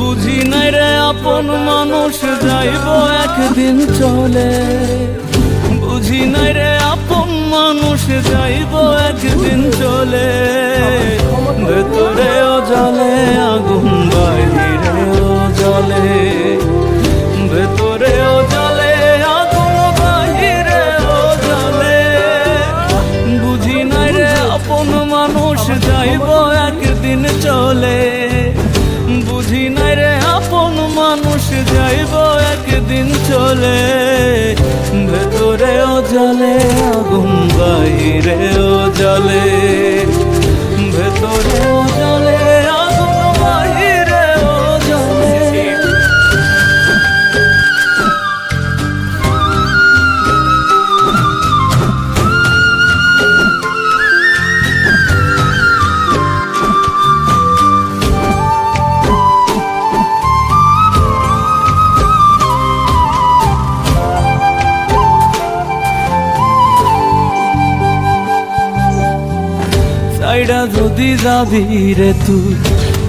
বুঝি নাই রে আপন মানুষ যাইব একদিন চলে। বুঝি নাই রে আপন মানুষ যাইব একদিন চলে। ভেতরেও জলে আগুন বাইরেও জলে ভেতরেও জলে আগুন বাহিরেও জলে বুঝি নাই রে আপন মানুষ যাইব একদিন চলে। বুঝি নাই রে আপন মানুষ যাইব একদিন চলে। সাইডা যদি যাবি রে তুই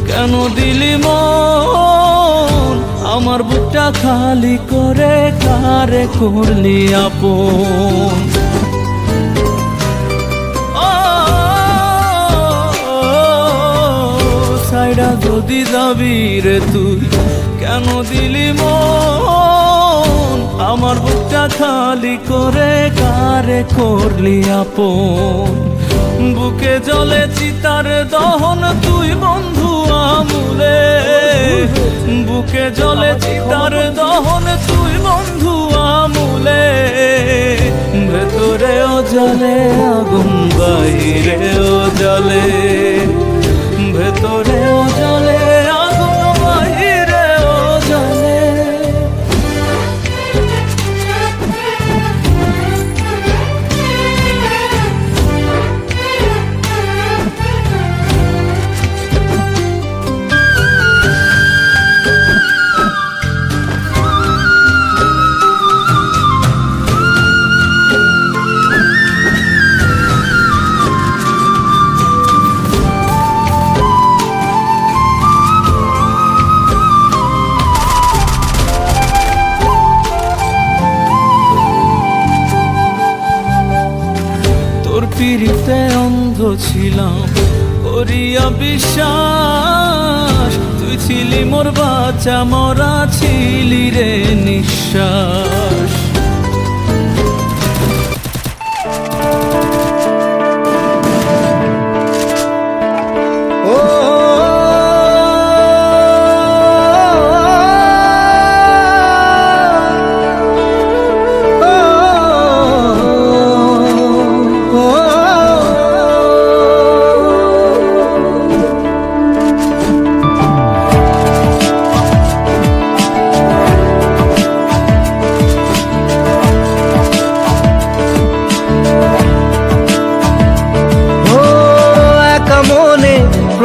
কেন দিলি মন? আমার বুকটা খালি করে কারে করলি আপন? ও, সাইডা যদি যাবি রে তুই কেন দিলি মন? আমার বুকটা খালি করে কারে করলি আপন? বুকে জলে চিতার দহন, তুই বন্ধু আমুলে। বুকে জলে চিতার দহন, তুই বন্ধু আমুলে। ভেতরেও জলে আগুন বাইরেও জলে ছিলাম। করিয়া বিশ্বাস তুই ছিলি মোর বাচ্চা মরা ছিলি রে নিঃশ্বাস।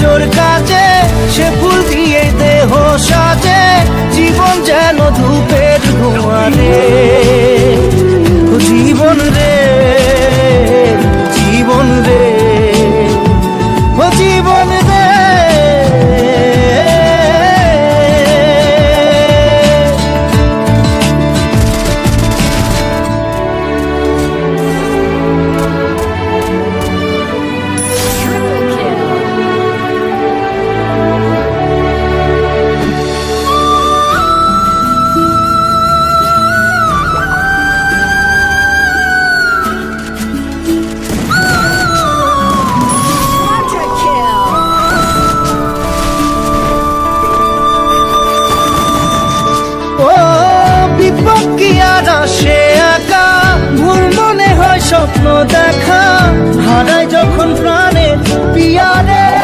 জোর কাছে কি আর আসে ভুল মনে হয় স্বপ্ন দেখা। হারায় যখন প্রাণে পিয়ারে।